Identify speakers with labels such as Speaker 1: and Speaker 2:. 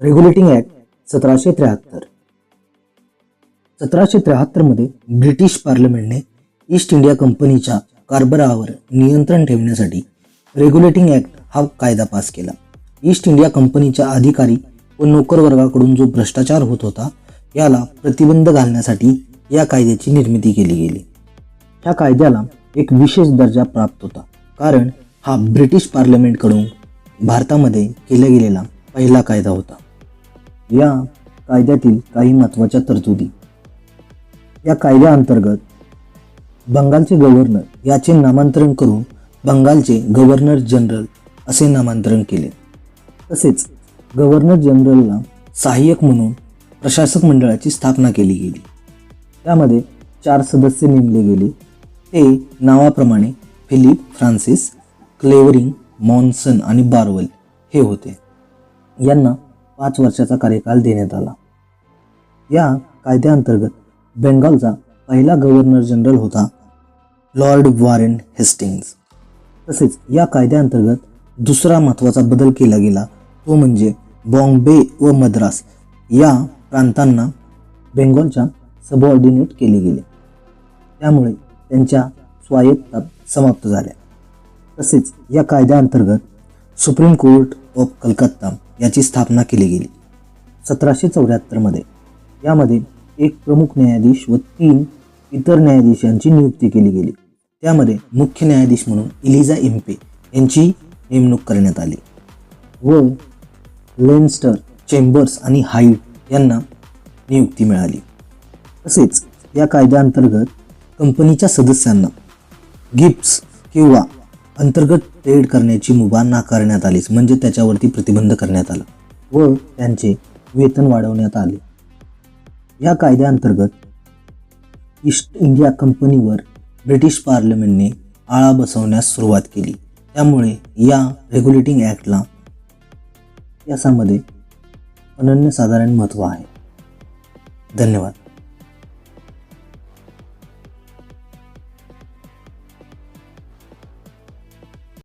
Speaker 1: Regulating act सतराशे त्र्याहत्तर. सतराशे त्र्याहत्तरमध्ये ब्रिटिश पार्लमेंटने ईस्ट इंडिया कंपनीच्या कारभारावर नियंत्रण ठेवण्यासाठी रेग्युलेटिंग ॲक्ट हा कायदा पास केला. ईस्ट इंडिया कंपनीच्या अधिकारी व नोकर वर्गाकडून जो भ्रष्टाचार होत होता याला प्रतिबंध घालण्यासाठी या कायद्याची निर्मिती केली गेली. ह्या कायद्याला एक विशेष दर्जा प्राप्त होता कारण हा ब्रिटिश पार्लमेंटकडून भारतामध्ये केला गेलेला पहिला कायदा होता. या कायद्यातील काही महत्त्वाच्या तरतुदी. या कायद्याअंतर्गत बंगालचे गव्हर्नर याचे नामांतरण करून बंगालचे गव्हर्नर जनरल असे नामांतरण केले. तसेच गव्हर्नर जनरलला सहाय्यक म्हणून प्रशासक मंडळाची स्थापना केली गेली. त्यामध्ये चार सदस्य नेमले गेले. ते नावाप्रमाणे फिलिप फ्रान्सिस क्लेवरिंग मॉन्सन आणि बार्वल हे होते. यांना पाच वर्षाचा कार्यकाल देण्यात आला. या कायद्याअंतर्गत बेंगालचा पहिला गव्हर्नर जनरल होता लॉर्ड वॉरेन हेस्टिंग्ज तसेच या कायद्याअंतर्गत दुसरा महत्त्वाचा बदल केला गेला तो म्हणजे बॉम्बे व मद्रास या प्रांतांना बेंगॉलच्या सबऑर्डिनेट केले गेले. त्यामुळे त्यांच्या स्वायत्ता समाप्त झाल्या. तसेच या कायद्याअंतर्गत सुप्रीम कोर्ट ऑफ कलकत्ता याची स्थापना केली गेली. सतराशे चौऱ्याहत्तरमध्ये यामध्ये एक प्रमुख न्यायाधीश व तीन इतर न्यायाधीशांची नियुक्ती केली गेली. त्यामध्ये मुख्य न्यायाधीश म्हणून इलिझा इम्पे यांची नेमणूक करण्यात आली. व लेन्स्टर चेंबर्स आणि हाईट यांना नियुक्ती मिळाली. तसेच या कायद्याअंतर्गत कंपनीच्या सदस्यांना गिफ्ट्स किंवा अंतर्गत ट्रेड करण्याची मुभा नाकारण्यात आली म्हणजे त्याच्यावरती प्रतिबंध करण्यात आला व त्यांचे वेतन वाढवण्यात आले. या कायद्याअंतर्गत ईस्ट इंडिया कंपनीवर ब्रिटिश पार्लमेंटने आळा बसवण्यास सुरुवात केली. त्यामुळे या रेग्युलेटिंग ॲक्टला यासामध्ये अनन्यसाधारण महत्त्व आहे. धन्यवाद.